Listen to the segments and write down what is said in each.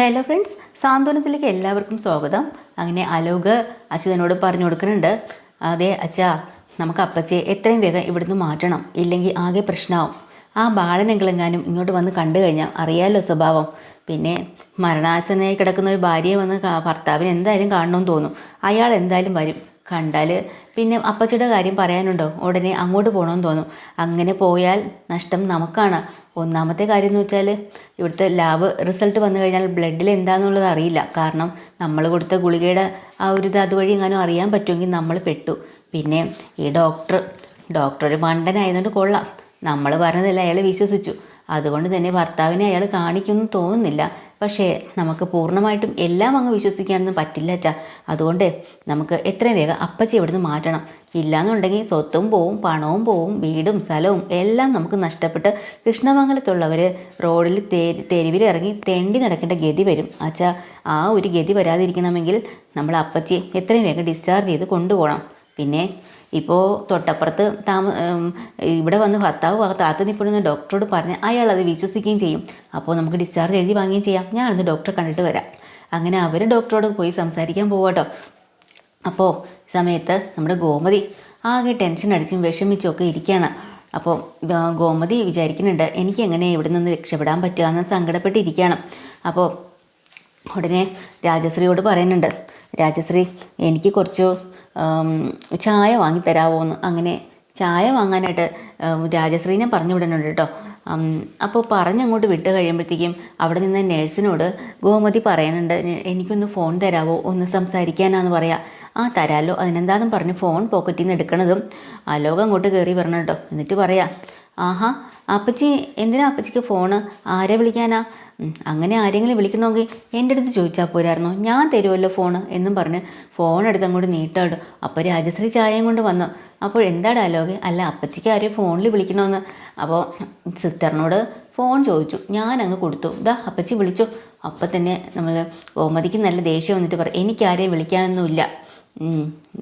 Hello friends സാന്ത്വനത്തിലേക്ക് എല്ലാവർക്കും സ്വാഗതം. അങ്ങനെ അലോക് അച്യുതനോട് പറഞ്ഞു കൊടുക്കുന്നുണ്ട് അതെ അച്ഛാ നമുക്ക് അപ്പച്ചയെ എത്രയും വേഗം ഇവിടുന്ന് മാറ്റണം. ഇല്ലെങ്കിൽ ആകെ പ്രശ്നമാവും ആ ബാലനെങ്കിലെങ്ങാനും ഇങ്ങോട്ട് വന്ന് കണ്ടു കഴിഞ്ഞാൽ അറിയാമല്ലോ സ്വഭാവം. പിന്നെ മരണാസനായി കിടക്കുന്ന ഒരു ഭാര്യയെ വന്ന് ഭർത്താവിന് എന്തായാലും കാണണമെന്ന് തോന്നും. അയാൾ എന്തായാലും വരും. കണ്ടാൽ പിന്നെ അപ്പച്ചിയുടെ കാര്യം പറയാനുണ്ടോ? ഉടനെ അങ്ങോട്ട് പോകണമെന്ന് തോന്നും. അങ്ങനെ പോയാൽ നഷ്ടം നമുക്കാണ്. ഒന്നാമത്തെ കാര്യം എന്ന് വെച്ചാൽ ഇവിടുത്തെ ലാബ് റിസൾട്ട് വന്നു കഴിഞ്ഞാൽ ബ്ലഡിൽ എന്താണെന്നുള്ളത് അറിയില്ല. കാരണം നമ്മൾ കൊടുത്ത ഗുളികയുടെ ആ ഒരു ഇത് അതുവഴി എങ്ങാനും അറിയാൻ പറ്റുമെങ്കിൽ നമ്മൾ പെട്ടു. പിന്നെ ഈ ഡോക്ടർ ഡോക്ടർ ഒരു മണ്ടനായതുകൊണ്ട് കൊള്ളാം. നമ്മൾ പറഞ്ഞതല്ല അയാൾ വിശ്വസിച്ചു. അതുകൊണ്ട് തന്നെ ഭർത്താവിനെ അയാൾ കാണിക്കുമെന്ന് തോന്നുന്നില്ല. പക്ഷേ നമുക്ക് പൂർണമായിട്ടും എല്ലാം അങ്ങ് വിശ്വസിക്കാനൊന്നും പറ്റില്ല അച്ഛാ. അതുകൊണ്ട് നമുക്ക് എത്രയും വേഗം അപ്പച്ചി ഇവിടുന്ന് മാറ്റണം. ഇല്ലാന്നുണ്ടെങ്കിൽ സ്വത്തും പോവും പണവും പോവും വീടും സ്ഥലവും എല്ലാം നമുക്ക് നഷ്ടപ്പെട്ട് കൃഷ്ണമംഗലത്തുള്ളവർ റോഡിൽ തെരു തെരുവിൽ ഇറങ്ങി തെണ്ടി നടക്കേണ്ട ഗതി വരും. അച്ഛാ ആ ഒരു ഗതി വരാതിരിക്കണമെങ്കിൽ നമ്മൾ അപ്പച്ചിയെ എത്രയും വേഗം ഡിസ്ചാർജ് ചെയ്ത് കൊണ്ടുപോകണം. പിന്നെ ഇപ്പോൾ തൊട്ടപ്പുറത്ത് താമ ഇവിടെ വന്ന് ഭർത്താവ് ഭാഗത്ത് നിൽപ്പെടുന്ന ഡോക്ടറോട് പറഞ്ഞ് അയാൾ അത് വിശ്വസിക്കുകയും ചെയ്യും. അപ്പോൾ നമുക്ക് ഡിസ്ചാർജ് എഴുതി വാങ്ങുകയും ചെയ്യാം. ഞാനൊന്ന് ഡോക്ടറെ കണ്ടിട്ട് വരാം. അങ്ങനെ അവർ ഡോക്ടറോട് പോയി സംസാരിക്കാൻ പോവാട്ടോ അപ്പോൾ സമയത്ത് നമ്മുടെ ഗോമതി ആകെ ടെൻഷൻ അടിച്ചും വിഷമിച്ചും ഒക്കെ ഇരിക്കുകയാണ് അപ്പോൾ ഗോമതി വിചാരിക്കുന്നുണ്ട് എനിക്ക് എങ്ങനെ ഇവിടെ നിന്ന് രക്ഷപ്പെടാൻ പറ്റുക എന്ന് സങ്കടപ്പെട്ടിരിക്കുകയാണ് അപ്പോൾ ഉടനെ രാജശ്രീയോട് പറയുന്നുണ്ട്. രാജശ്രീ എനിക്ക് കുറച്ച് ചായ വാങ്ങി തരാമോ എന്ന് അങ്ങനെ ചായ വാങ്ങാനായിട്ട് രാജശ്രീനെ പറഞ്ഞു വിടുന്നുണ്ട് കേട്ടോ. അപ്പോൾ പറഞ്ഞങ്ങോട്ട് വിട്ട് കഴിയുമ്പോഴത്തേക്കും അവിടെ നിന്ന് നേഴ്സിനോട് ഗോമതി പറയാനുണ്ട് എനിക്കൊന്ന് ഫോൺ തരാവോ? ഒന്ന് സംസാരിക്കാനാന്ന് പറയാം. ആ തരാലോ. അതിനെന്താന്ന് പറഞ്ഞ് ഫോൺ പോക്കറ്റിൽ നിന്ന് എടുക്കണതും. ആ ലോകം അങ്ങോട്ട് കയറി വരണം കേട്ടോ. എന്നിട്ട് പറയാം ആഹാ അപ്പച്ചി എന്തിനാ അപ്പച്ചിക്ക് ഫോണ് ആരെ വിളിക്കാനാ? അങ്ങനെ ആരെങ്കിലും വിളിക്കണമെങ്കിൽ എന്റെ അടുത്ത് ചോദിച്ചാൽ പോരായിരുന്നോ? ഞാൻ തരുമല്ലോ ഫോണ് എന്നും പറഞ്ഞ് ഫോൺ എടുത്ത് അങ്ങോട്ട് നീട്ടാടും അപ്പോൾ രാജശ്രീ ചായയും കൊണ്ട് വന്നു. അപ്പോൾ എന്താ ഡയലോഗ് അല്ല അപ്പച്ചിക്ക് ആരെയും ഫോണിൽ വിളിക്കണമെന്ന്. അപ്പോൾ സിസ്റ്ററിനോട് ഫോൺ ചോദിച്ചു. ഞാൻ അങ്ങ് കൊടുത്തു. ഇതാ അപ്പച്ചി വിളിച്ചു. അപ്പം തന്നെ നമ്മൾ ഗോമതിക്ക് നല്ല ദേഷ്യം വന്നിട്ട് പറയും എനിക്കാരെയും വിളിക്കാനൊന്നുമില്ല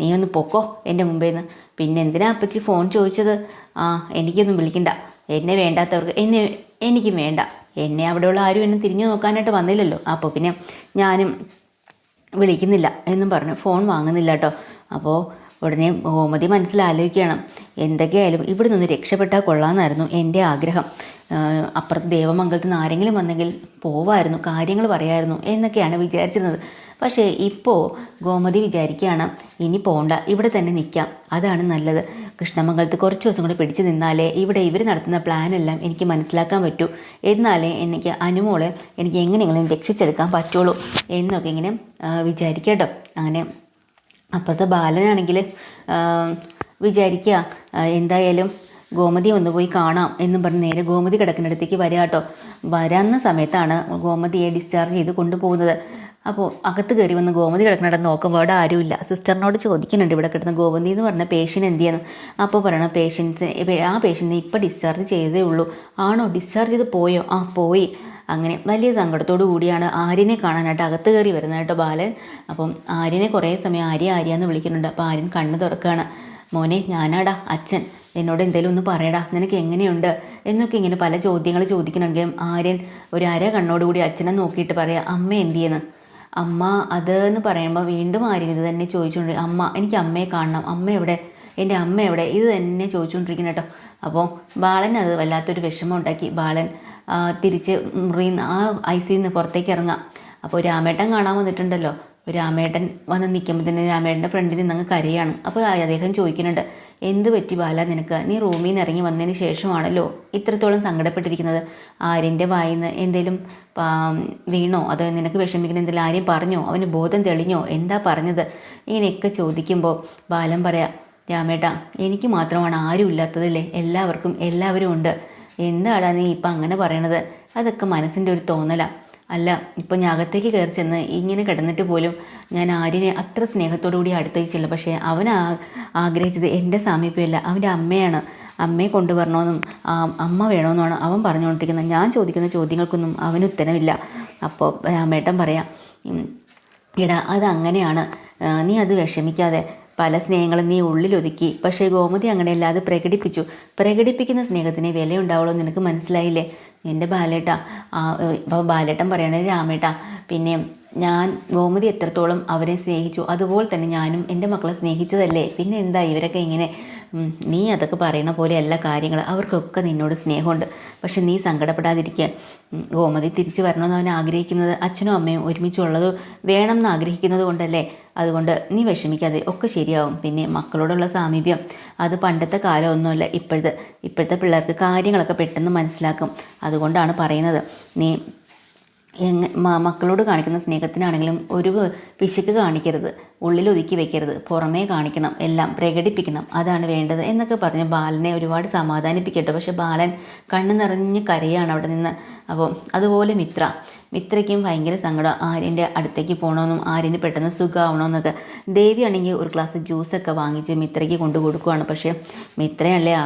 നീ ഒന്ന് പൊക്കോ എന്റെ മുമ്പേന്ന്. പിന്നെ എന്തിനാ അപ്പച്ചി ഫോൺ ചോദിച്ചത്? ആ എനിക്കൊന്നും വിളിക്കണ്ട. എന്നെ വേണ്ടാത്തവർക്ക് എന്നെ എനിക്കും വേണ്ട. എന്നെ അവിടെയുള്ള ആരും എന്നെ തിരിഞ്ഞു നോക്കാനായിട്ട് വന്നില്ലല്ലോ. അപ്പോൾ പിന്നെ ഞാനും വിളിക്കുന്നില്ല എന്നും പറഞ്ഞു. ഫോൺ വാങ്ങുന്നില്ല കേട്ടോ അപ്പോൾ ഉടനെ ഗോമതി മനസ്സിലാലോചിക്കുകയാണ് എന്തൊക്കെയായാലും ഇവിടെ നിന്ന് രക്ഷപ്പെട്ടാൽ കൊള്ളാമെന്നായിരുന്നു എന്റെ ആഗ്രഹം. അപ്പുറത്ത് ദേവമംഗലത്തിൽ നിന്ന് ആരെങ്കിലും വന്നെങ്കിൽ പോവായിരുന്നു കാര്യങ്ങൾ പറയായിരുന്നു എന്നൊക്കെയാണ് വിചാരിച്ചിരുന്നത്. പക്ഷേ ഇപ്പോൾ ഗോമതി വിചാരിക്കുകയാണ് ഇനി പോണ്ട ഇവിടെ തന്നെ നിൽക്കാം അതാണ് നല്ലത്. കൃഷ്ണമംഗലത്ത് കുറച്ച് ദിവസം കൂടി പിടിച്ചു നിന്നാലേ ഇവിടെ ഇവർ നടത്തുന്ന പ്ലാനെല്ലാം എനിക്ക് മനസ്സിലാക്കാൻ പറ്റൂ. എന്നാലേ എനിക്ക് അനുമോളെ എനിക്ക് എങ്ങനെയെങ്കിലും രക്ഷിച്ചെടുക്കാൻ പറ്റുള്ളൂ എന്നൊക്കെ ഇങ്ങനെ വിചാരിക്കട്ടോ അങ്ങനെ അപ്പോഴത്തെ ബാലനാണെങ്കിൽ വിചാരിക്കുക എന്തായാലും ഗോമതി ഒന്ന് പോയി കാണാം എന്നും പറഞ്ഞ് നേരെ ഗോമതി കിടക്കുന്നിടത്തേക്ക് വരാട്ടോ വരുന്ന സമയത്താണ് ഗോമതിയെ ഡിസ്ചാർജ് ചെയ്ത് കൊണ്ടുപോകുന്നത്. അപ്പോൾ അകത്ത് കയറി വന്ന് ഗോമതി കിടക്കുന്നിടത്ത് നോക്കുമ്പോൾ അവിടെ ആരുമില്ല. സിസ്റ്ററിനോട് ചോദിക്കുന്നുണ്ട് ഇവിടെ കിടന്ന ഗോമതി എന്ന് പറഞ്ഞ പേഷ്യന്റ് എന്ത് ചെയ്യുന്നു അപ്പോൾ പറയണം പേഷ്യൻസ് ആ പേഷ്യന്റിനെ ഇപ്പോൾ ഡിസ്ചാർജ് ചെയ്തേ ഉള്ളൂ. ആണോ? ഡിസ്ചാർജ് ചെയ്ത് പോയോ? ആ പോയി. അങ്ങനെ വലിയ സങ്കടത്തോടു കൂടിയാണ് ആര്യനെ കാണാനായിട്ട് അകത്ത് കയറി വരുന്നത് കേട്ടോ ബാലൻ. അപ്പം ആര്യനെ കുറേ സമയം ആര്യ ആര്യ എന്ന് വിളിക്കുന്നുണ്ട്. അപ്പോൾ ആര്യൻ കണ്ണ് തുറക്കുകയാണ്. മോനെ ഞാനാടാ അച്ഛൻ. എന്നോട് എന്തെങ്കിലും ഒന്ന് പറയടാ. നിനക്ക് എങ്ങനെയുണ്ട്? എന്നൊക്കെ ഇങ്ങനെ പല ചോദ്യങ്ങൾ ചോദിക്കണമെങ്കിൽ ആര്യൻ ഒരു അര കണ്ണോടുകൂടി അച്ഛനെ നോക്കിയിട്ട് പറയാം അമ്മ എന്ത് ചെയ്യുന്നു? അമ്മ അത് എന്ന് പറയുമ്പോൾ വീണ്ടും ആര്യൻ ഇത് തന്നെ ചോദിച്ചുകൊണ്ട് അമ്മ എനിക്ക് അമ്മയെ കാണണം. അമ്മ എവിടെ? എന്റെ അമ്മ എവിടെ? ഇത് തന്നെ ചോദിച്ചുകൊണ്ടിരിക്കുന്നു കേട്ടോ. അപ്പോൾ ബാലൻ അത് വല്ലാത്തൊരു വിഷമം ഉണ്ടാക്കി. ബാലൻ തിരിച്ച് നിന്ന് ആ ഐ സിയിൽ നിന്ന് പുറത്തേക്ക് ഇറങ്ങാം. അപ്പോൾ രാമേട്ടൻ കാണാൻ വന്നിട്ടുണ്ടല്ലോ. രാമേട്ടൻ വന്ന് നിൽക്കുമ്പോൾ തന്നെ രാമേട്ടന്റെ ഫ്രണ്ടിൽ നിന്ന് അങ്ങ് കരയാണ്. അപ്പോൾ അദ്ദേഹം ചോദിക്കുന്നുണ്ട് എന്ത് പറ്റി ബാല നിനക്ക്? നീ റൂമിൽ നിന്ന് ഇറങ്ങി വന്നതിന് ശേഷമാണല്ലോ ഇത്രത്തോളം സങ്കടപ്പെട്ടിരിക്കുന്നത്? ആര്യന്റെ വായിൽ നിന്ന് എന്തെങ്കിലും വീണോ? അതോ നിനക്ക് വിഷമിക്കുന്ന എന്തെങ്കിലും ആര്യം പറഞ്ഞോ? അവന് ബോധം തെളിഞ്ഞോ? എന്താ പറഞ്ഞത്? ഇങ്ങനെയൊക്കെ ചോദിക്കുമ്പോൾ ബാലൻ പറയാം രാമേട്ടാ എനിക്ക് മാത്രമാണ് ആരും ഇല്ലാത്തതല്ലേ? എല്ലാവർക്കും എല്ലാവരും ഉണ്ട്. എന്താടാ നീ ഇപ്പം അങ്ങനെ പറയണത്? അതൊക്കെ മനസ്സിന്റെ ഒരു തോന്നലാണ് അല്ല ഇപ്പം ഞാൻ അകത്തേക്ക് കയറി ചെന്ന് ഇങ്ങനെ കിടന്നിട്ട് പോലും ഞാൻ ആര്യനെ അത്ര സ്നേഹത്തോടു കൂടി അടുത്തേക്ക് പക്ഷേ അവൻ ആഗ്രഹിച്ചത് എന്റെ സാമീപ്യമല്ല. അവന്റെ അമ്മയാണ്. അമ്മയെ കൊണ്ടുവരണമെന്നും അമ്മ വേണമെന്നുമാണ് അവൻ പറഞ്ഞുകൊണ്ടിരിക്കുന്നത്. ഞാൻ ചോദിക്കുന്ന ചോദ്യങ്ങൾക്കൊന്നും അവന് ഉത്തരമില്ല. അപ്പോൾ രാമേട്ടൻ പറയാം "ഉം, എടാ അതങ്ങനെയാണ്. നീ അത് വിഷമിക്കാതെ പല സ്നേഹങ്ങളും നീ ഉള്ളിലൊതുക്കി. പക്ഷേ ഗോമതി അങ്ങനെയല്ല അത് പ്രകടിപ്പിച്ചു. പ്രകടിപ്പിക്കുന്ന സ്നേഹത്തിന് വിലയുണ്ടാവുള്ളൂ നിനക്ക് മനസ്സിലായില്ലേ? എന്റെ ബാലേട്ട ഇപ്പോൾ ബാലേട്ടൻ പറയണേ രാമേട്ട പിന്നെ ഞാൻ ഗോമതി എത്രത്തോളം അവരെ സ്നേഹിച്ചു അതുപോലെ തന്നെ ഞാനും എന്റെ മക്കളെ സ്നേഹിച്ചതല്ലേ? പിന്നെ എന്താ ഇവരൊക്കെ ഇങ്ങനെ നീ അതൊക്കെ പറയണ പോലെയല്ല കാര്യങ്ങൾ അവർക്കൊക്കെ നിന്നോട് സ്നേഹമുണ്ട്. പക്ഷെ നീ സങ്കടപ്പെടാതിരിക്കുക ഗോമതി തിരിച്ചു വരണമെന്ന് അവൻ ആഗ്രഹിക്കുന്നത് അച്ഛനും അമ്മയും ഒരുമിച്ചുള്ളത് വേണം എന്ന് ആഗ്രഹിക്കുന്നത് കൊണ്ടല്ലേ? അതുകൊണ്ട് നീ വിഷമിക്കാതെ ഒക്കെ ശരിയാവും. പിന്നെ മക്കളോടുള്ള സാമീപ്യം അത് പണ്ടത്തെ കാലമൊന്നുമല്ല ഇപ്പോഴത്തെ ഇപ്പോഴത്തെ പിള്ളേർക്ക് കാര്യങ്ങളൊക്കെ പെട്ടെന്ന് മനസ്സിലാക്കും. അതുകൊണ്ടാണ് പറയുന്നത്. നീ മക്കളോട് കാണിക്കുന്ന സ്നേഹത്തിനാണെങ്കിലും ഒരു പിശുക്ക് കാണിക്കരുത്. ഉള്ളിൽ ഒതുക്കി വെക്കരുത്. പുറമേ കാണിക്കണം. എല്ലാം പ്രകടിപ്പിക്കണം. അതാണ് വേണ്ടത് എന്നൊക്കെ പറഞ്ഞ് ബാലനെ ഒരുപാട് സമാധാനിപ്പിക്കട്ടെ. പക്ഷെ ബാലൻ കണ്ണു നിറഞ്ഞ് കരയാണ് അവിടെ നിന്ന്. അപ്പോൾ അതുപോലെ മിത്ര. മിത്രയ്ക്കും ഭയങ്കര സങ്കടം. ആര്യന്റെ അടുത്തേക്ക് പോകണമെന്നും ആര്യന് പെട്ടെന്ന് സുഖമാവണമെന്നൊക്കെ. ദേവിയാണെങ്കിൽ ഒരു ഗ്ലാസ് ജ്യൂസൊക്കെ വാങ്ങിച്ച് മിത്രയ്ക്ക് കൊണ്ടു കൊടുക്കുവാണ്. പക്ഷേ മിത്രയല്ലേ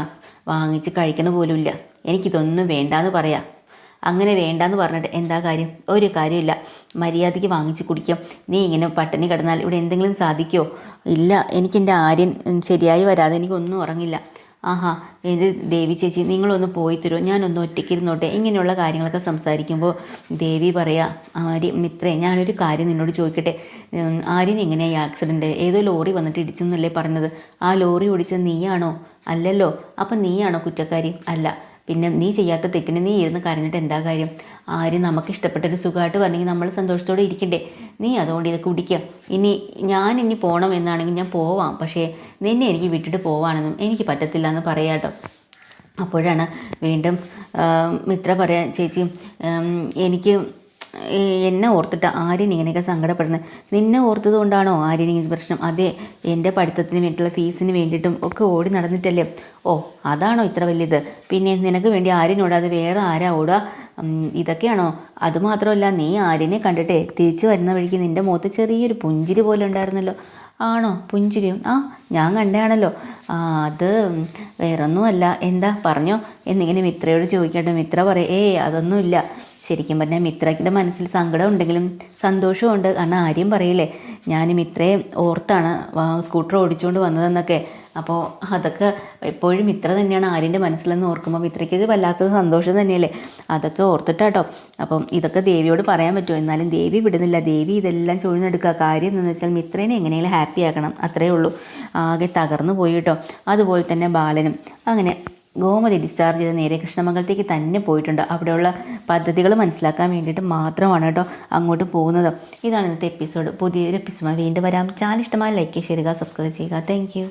വാങ്ങിച്ച് കഴിക്കണ പോലുമില്ല. എനിക്കിതൊന്നും വേണ്ടാന്ന് പറയാം. അങ്ങനെ വേണ്ടാന്ന് പറഞ്ഞിട്ട് എന്താ കാര്യം? ഒരു കാര്യമില്ല മര്യാദയ്ക്ക് വാങ്ങിച്ച് കുടിക്കും. നീ ഇങ്ങനെ പട്ടിണി കിടന്നാൽ ഇവിടെ എന്തെങ്കിലും സാധിക്കുമോ ഇല്ല എനിക്കെന്റെ ആര്യൻ ശരിയായി വരാതെ എനിക്കൊന്നും ഉറങ്ങില്ല. ആഹാ ഇത് ദേവി ചേച്ചി നിങ്ങളൊന്ന് പോയി തരുമോ ഞാനൊന്ന് ഒറ്റയ്ക്ക് ഇരുന്നോട്ടെ ഇങ്ങനെയുള്ള കാര്യങ്ങളൊക്കെ സംസാരിക്കുമ്പോൾ ദേവി പറയാ ആര്യ മിത്രേ ഞാനൊരു കാര്യം നിന്നോട് ചോദിക്കട്ടെ. ആര്യൻ ആര്യൻ എങ്ങനെയായി ആക്സിഡന്റ് ഏതോ ലോറി വന്നിട്ട് ഇടിച്ചെന്നല്ലേ പറഞ്ഞത്. ആ ലോറി ഓടിച്ചത് നീയാണോ? അല്ലല്ലോ. അപ്പം നീയാണോ കുറ്റക്കാരി? അല്ല പിന്നെ നീ ചെയ്യാത്ത തെറ്റിന് നീ ഇരുന്ന് കരഞ്ഞിട്ട് എന്താ കാര്യം? ആരും നമുക്ക് ഇഷ്ടപ്പെട്ടൊരു സുഖമായിട്ട് പറഞ്ഞെങ്കിൽ നമ്മൾ സന്തോഷത്തോടെ ഇരിക്കണ്ടേ? നീ അതുകൊണ്ട് ഇത് കുടിക്കുക ഇനി ഞാൻ ഇനി പോകണം എന്നാണെങ്കിൽ ഞാൻ പോവാം. പക്ഷേ നിന്നെ എനിക്ക് വിട്ടിട്ട് പോവാണെന്നും എനിക്ക് പറ്റത്തില്ല എന്ന് പറയാട്ടോ അപ്പോഴാണ് വീണ്ടും മിത്ര പറയാൻ ചേച്ചി എനിക്ക് എന്നെ ഓർത്തിട്ട് ആര്യൻ ഇങ്ങനെയൊക്കെ സങ്കടപ്പെടുന്നത്. നിന്നെ ഓർത്തത് കൊണ്ടാണോ ആര്യൻ ഇങ്ങനെ പ്രശ്നം? അതെ എന്റെ പഠിത്തത്തിന് വേണ്ടിയിട്ടുള്ള ഫീസിന് വേണ്ടിയിട്ടും ഒക്കെ ഓടി നടന്നിട്ടല്ലേ? ഓ അതാണോ ഇത്ര വലിയത് പിന്നെ നിനക്ക് വേണ്ടി ആര്യനോടാതെ വേറെ ആരാ ഓടുക? ഇതൊക്കെയാണോ? അതുമാത്രമല്ല നീ ആര്യനെ കണ്ടിട്ടേ തിരിച്ചു വരുന്ന വഴിക്ക് നിന്റെ മുഖത്ത് ചെറിയൊരു പുഞ്ചിരി പോലെ ഉണ്ടായിരുന്നല്ലോ. ആണോ? പുഞ്ചിരിയും ആ ഞാൻ കണ്ടതാണല്ലോ. അത് വേറൊന്നുമല്ല. എന്താ? പറഞ്ഞോ. എന്നിങ്ങനെ മിത്രയോട് ചോദിക്കട്ടെ. മിത്ര പറയും ഏയ് അതൊന്നുമില്ല. ശരിക്കും പറഞ്ഞാൽ മിത്രയ്ക്കിന്റെ മനസ്സിൽ സങ്കടം ഉണ്ടെങ്കിലും സന്തോഷമുണ്ട് കാരണം ആര്യം പറയില്ലേ ഞാൻ മിത്രയെ ഓർത്താണ് സ്കൂട്ടർ ഓടിച്ചുകൊണ്ട് വന്നതെന്നൊക്കെ. അപ്പോൾ അതൊക്കെ എപ്പോഴും ഇത്ര തന്നെയാണ് ആര്യന്റെ മനസ്സിലെന്ന് ഓർക്കുമ്പോൾ മിത്രയ്ക്ക് ഒരു വല്ലാത്ത സന്തോഷം തന്നെയല്ലേ. അതൊക്കെ ഓർത്തിട്ടാട്ടോ. അപ്പം ഇതൊക്കെ ദേവിയോട് പറയാൻ പറ്റുമോ? എന്നാലും ദേവി വിടുന്നില്ല. ദേവി ഇതെല്ലാം ചൊഴിഞ്ഞെടുക്കുക. കാര്യം എന്ന് വെച്ചാൽ മിത്രേനെ എങ്ങനെയെങ്കിലും ഹാപ്പി ആക്കണം. അത്രയേ ഉള്ളൂ. ആകെ തകർന്നു പോയിട്ടോ അതുപോലെ തന്നെ ബാലനും. അങ്ങനെ ഗോമതി ഡിസ്ചാർജ് ചെയ്ത് നേരെ കൃഷ്ണമംഗലത്തേക്ക് തന്നെ പോയിട്ടുണ്ട്. അവിടെയുള്ള പദ്ധതികൾ മനസ്സിലാക്കാൻ വേണ്ടിയിട്ട് മാത്രമാണ് കേട്ടോ അങ്ങോട്ട് പോകുന്നത്. ഇതാണ് ഇന്നത്തെ എപ്പിസോഡ് പുതിയൊരു എപ്പിസോഡ് വീണ്ടും വരാം. ചാനൽ ഇഷ്ടമായ ലൈക്ക് ചെയ്യുക സബ്സ്ക്രൈബ് ചെയ്യുക. താങ്ക്